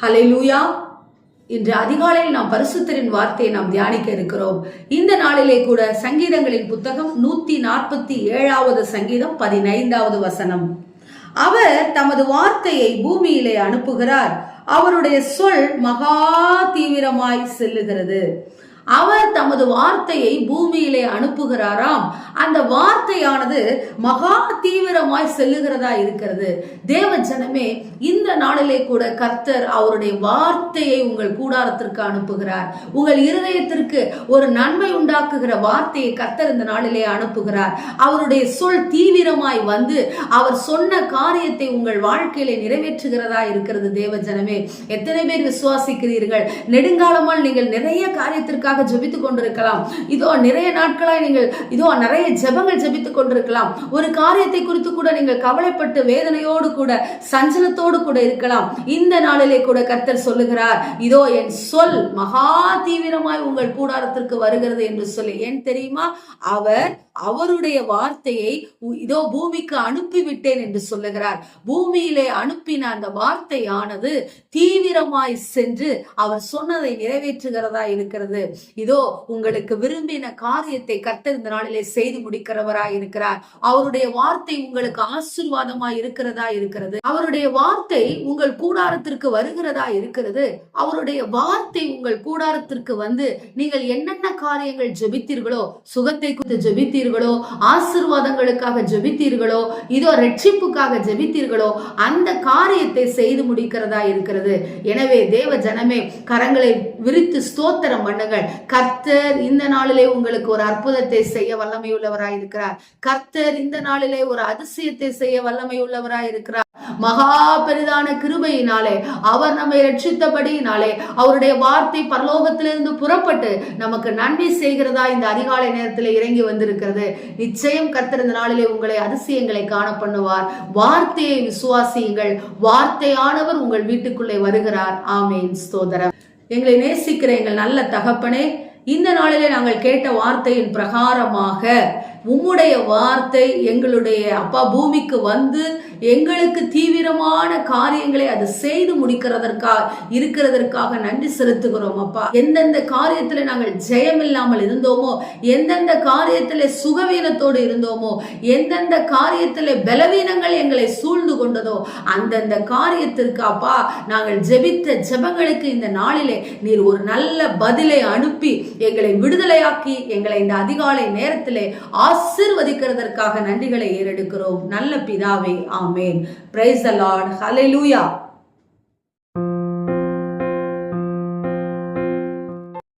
ஹalleluya. இன்று அதிகாலையில் நாம் பரிசுத்தரின் வார்த்தையை நாம் தியானிக்க இருக்கிறோம். இந்த நாளிலே கூட சங்கீதங்களின் புத்தகம் நூத்தி நாற்பத்தி ஏழாவது சங்கீதம் பதினைந்தாவது வசனம். அவர் தமது வார்த்தையை பூமியிலே அனுப்புகிறார். அவருடைய சொல் மகா தீவிரமாய் செல்லுகிறது. அவர் தமது வார்த்தையை பூமியிலே அனுப்புகிறாராம். அந்த வார்த்தையானது மகா தீவிரமாய் செல்லுகிறதா இருக்கிறது. தேவ ஜனமே இந்த நாளிலே கூட கர்த்தர் அவருடைய வார்த்தையை உங்கள் கூடாரத்திற்கு அனுப்புகிறார். உங்கள் இருதயத்திற்கு ஒரு நன்மை உண்டாக்குகிற வார்த்தையை கர்த்தர் இந்த நாளிலே அனுப்புகிறார். அவருடைய சொல் தீவிரமாய் வந்து அவர் சொன்ன காரியத்தை உங்கள் வாழ்க்கையிலே நிறைவேற்றுகிறதா இருக்கிறது தேவ ஜனமே. எத்தனை பேர் விசுவாசிக்கிறீர்கள்? நெடுங்காலமால் நீங்கள் நிறைய காரியத்திற்காக ஜெபித்துக் கொண்டிருக்கலாம். இதோ நிறைய நாட்களாய் நீங்கள் இதோ நிறைய ஜபங்கள் ஜெபித்துக் கொண்டிருக்கலாம். ஒரு காரியத்தை குறித்து கூட நீங்கள் கவலைப்பட்டு வேதனையோடு கூட சஞ்சலத்தோடு கூட இருக்கலாம். இந்த நாளிலே கூட கர்த்தர் சொல்லுகிறார் இதோ என் சொல் மகா தீவிரமாய் உங்கள் கூடாரத்திற்கு வருகிறது என்று சொல்லி. ஏன் தெரியுமா? அவர் அவருடைய வார்த்தையை இதோ பூமிக்கு அனுப்பிவிட்டேன் என்று சொல்லுகிறார். பூமியிலே அனுப்பின அந்த வார்த்தையானது தீவிரமாய் சென்று அவர் சொன்னதை நிறைவேற்றுகிறதா இருக்கிறது. இதோ உங்களுக்கு விரும்பின காரியத்தை கர்த்தர் இந்த நாளிலே செய்து முடிக்கிறவராய் இருக்கிறார். அவருடைய வார்த்தை உங்களுக்கு ஆசீர்வாதமாய் இருக்கிறதா இருக்கிறது? அவருடைய வார்த்தை உங்கள் கூடாரத்திற்கு வருகிறதா இருக்கிறது? அவருடைய வார்த்தை உங்கள் கூடாரத்திற்கு வந்து நீங்கள் என்னென்ன காரியங்கள் ஜெபித்தீர்களோ சுகத்தை குறித்து ஜெபித்தீர்களோ ஆசிர்வாதங்களுக்காக ஜெபித்தீர்களோ இதோ ரட்சிப்புக்காக ஜெபித்தீர்களோ அந்த காரியத்தை செய்து முடிக்கிறதா இருக்கிறது. எனவே தேவ ஜனமே கரங்களை விரித்து ஸ்தோத்திரம் பண்ணுங்கள். கர்த்தர் இந்த நாளிலே உங்களுக்கு ஒரு அற்புதத்தை செய்ய வல்லமை உள்ளவராய் இருக்கிறார் கர்த்தர் இந்த நாளிலே ஒரு அதிசயத்தை செய்ய வல்லமை உள்ளவராய் இருக்கிறார் மகா பெரிதான கிருபையினாலே அவர் நம்மை ரட்சித்தபடியினாலே அவருடைய வார்த்தை பரலோகத்திலிருந்து புறப்பட்டு நமக்கு நன்மை செய்கிறதா இந்த அதிகாலை நேரத்தில் இறங்கி வந்திருக்கிறது. நிச்சயம் கர்த்தர் இந்த நாளிலே உங்களை அதிசயங்களை காண பண்ணுவார் வார்த்தையை விசுவாசியுங்கள். வார்த்தையானவர் உங்கள் வீட்டுக்குள்ளே வருகிறார். ஆமேன். ஸ்தோதரம் எங்களை நேசிக்கிற எங்கள் நல்ல தகப்பனே இந்த நாளிலே நாங்கள் கேட்ட வார்த்தையின் பிரகாரமாக உம்முடைய வார்த்தை எங்களுடைய அப்பா பூமிக்கு வந்து எங்களுக்கு தீவிரமான காரியங்களை அது செய்து முடிக்கிறதற்காக இருக்கிறதற்காக நன்றி செலுத்துகிறோம் அப்பா. எந்தெந்த காரியத்துல நாங்கள் ஜெயம் இல்லாமல் இருந்தோமோ எந்தெந்த காரியத்துல சுகவீனத்தோடு இருந்தோமோ எந்தெந்த காரியத்துல பலவீனங்கள் எங்களை சூழ்ந்து கொண்டதோ அந்தந்த காரியத்திற்கு அப்பா நாங்கள் ஜெபித்த ஜெபங்களுக்கு இந்த நாளிலே நீர் ஒரு நல்ல பதிலை அனுப்பி எங்களை விடுதலையாக்கி எங்களை இந்த அதிகாலை நேரத்திலே ஆசிர்வதிக்கிறதற்காக நன்றிகளை ஏறெடுக்கிறோம். நல்ல பிதாவே ஆமேன் பிரைஸ் த லார்ட் ஹalleluya